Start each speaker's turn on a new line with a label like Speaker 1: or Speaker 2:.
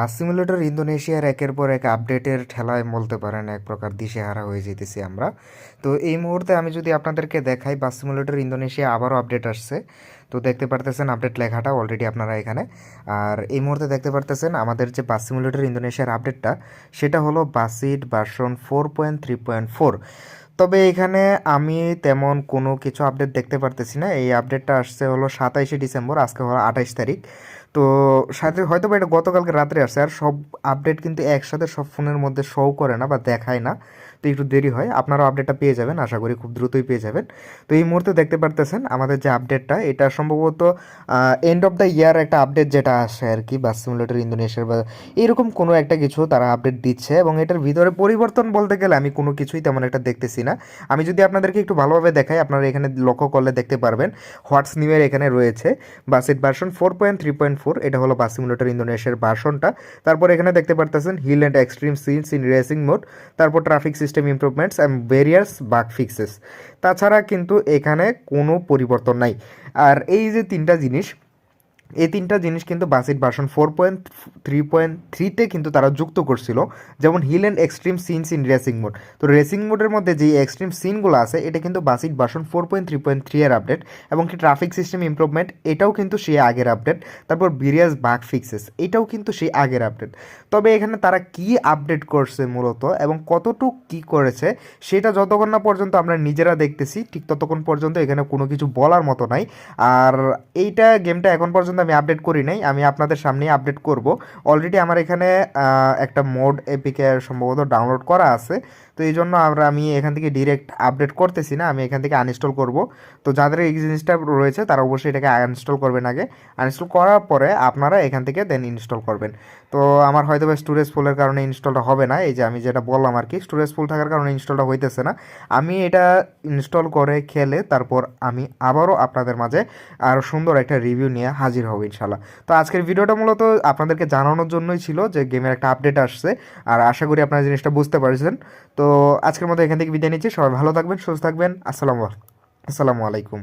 Speaker 1: বাস simulator ইন্দোনেশিয়ার একের পর এক আপডেটের ঠেলায় বলতে পারেন এক প্রকার দিশেহারা হয়ে যেতেছি আমরা। তো এই মুহূর্তে আমি যদি আপনাদেরকে দেখাই, বাস সিমুলেটর ইন্দোনেশিয়া আবারও আপডেট আসছে। তো দেখতে পারতেছেন আপডেট লেখাটা অলরেডি আপনারা এখানে। আর এই মুহূর্তে দেখতে পারতেছেন আমাদের যে বাস সিমুলেটর ইন্দোনেশিয়ার আপডেটটা, সেটা হলো BUSSID version four point three point four তবে এখানে আমি তেমন কোনো কিছু আপডেট দেখতে পারতেছি না। এই আপডেটটা আসছে হলো সাতাইশে ডিসেম্বর, আজকে হলো আঠাইশ তারিখ। তো সাথে হয়তো বা এটা গতকালকে রাত্রে আসছে, আর সব আপডেট কিন্তু একসাথে সব ফোনের মধ্যে শো করে না বা দেখায় না। একটু দেরি হয়। আপনারাও আপডেটটা পেয়ে যাবেন, আশা করি খুব দ্রুতই পেয়ে যাবেন। তো এই মুহূর্তে দেখতে পারতেছেন আমাদের যে আপডেটটা এটা সম্ভবত এন্ড অফ দ্য ইয়ার একটা আপডেট যেটা আসে আর কি বাস সিমুলেটর ইন্দোনেশিয়ার বা এরকম কোনো একটা কিছু তারা আপডেট দিচ্ছে এবং এটার ভিতরে পরিবর্তন বলতে গেলে আমি কোনো কিছুই তেমন একটা দেখতেছি না। আমি যদি আপনাদেরকে একটু ভালোভাবে দেখাই, আপনারা এখানে লক্ষ্য করলে দেখতে পারবেন হোয়াটস নিউয়ের এখানে রয়েছে বাসের version four point three point four এটা হলো বাস সিমুলেটর ইন্দোনেশিয়ার ভার্সনটা তারপর এখানে দেখতে পারতেছেন hill and extreme scenes in racing mode তারপর traffic system improvements and various bug fixes তাছাড়া কিন্তু এখানে কোনো পরিবর্তন নাই। আর এই যে তিনটা জিনিস এই তিনটা জিনিস কিন্তু BUSSID version four point three point থ্রিতে কিন্তু তারা যুক্ত করছিল, যেমন hill and extreme scenes in racing mode তো রেসিং মোডের মধ্যে যে এক্সট্রিম সিনগুলো আছে, এটা কিন্তু BUSSID version four point three point three এর আপডেট এবং কি ট্রাফিক সিস্টেম ইমপ্রুভমেন্ট এটাও কিন্তু সেই আগের আপডেট তারপর বিরিয়াস বাগ ফিক্সেস এটাও কিন্তু সেই আগের আপডেট তবে এখানে তারা কি আপডেট করছে মূলত এবং কতটুক কি করেছে, সেটা যতক্ষণ না পর্যন্ত আমরা নিজেরা দেখতেছি, ঠিক ততক্ষণ পর্যন্ত এখানে কোনো কিছু বলার মতো নাই। আর এইটা গেমটা এখন পর্যন্ত আমি আপডেট করি নাই, আমি আপনাদের সামনেই আপডেট করব। অলরেডি আমার এখানে একটা মোড এপিকে সম্ভবত ডাউনলোড করা আছে, তো এই জন্য আমরা, আমি এখান থেকে ডিরেক্ট আপডেট করতেছি না, আমি এখান থেকে আনইনস্টল করব। তো যাদের এই জিনিসটা রয়েছে, তারা অবশ্যই এটাকে আনইনস্টল করবেন আগে। আনইনস্টল করার পরে আপনারা এখান থেকে দেন ইনস্টল করবেন। তো আমার হয়তো স্টোরেজ ফুলের কারণে ইনস্টলটা হবে না, এই যে আমি যেটা বললাম আর কি স্টোরেজ ফুল থাকার কারণে ইনস্টলটা হইতেছে না। আমি এটা ইনস্টল করে খেলে তারপর আমি আবারও আপনাদের মাঝে আরও সুন্দর একটা রিভিউ নিয়ে হাজির হব ইনশাল্লাহ তো আজকের ভিডিওটা মূলত আপনাদেরকে জানানোর জন্যই ছিল যে গেমের একটা আপডেট আসছে। আর আশা করি আপনারা জিনিসটা বুঝতে পারছেন। তো আজকের মতো এখান থেকে বিদায় নিচ্ছি। সবাই ভালো থাকবেন, সুস্থ থাকবেন। আসসালামু আসসালামু আলাইকুম।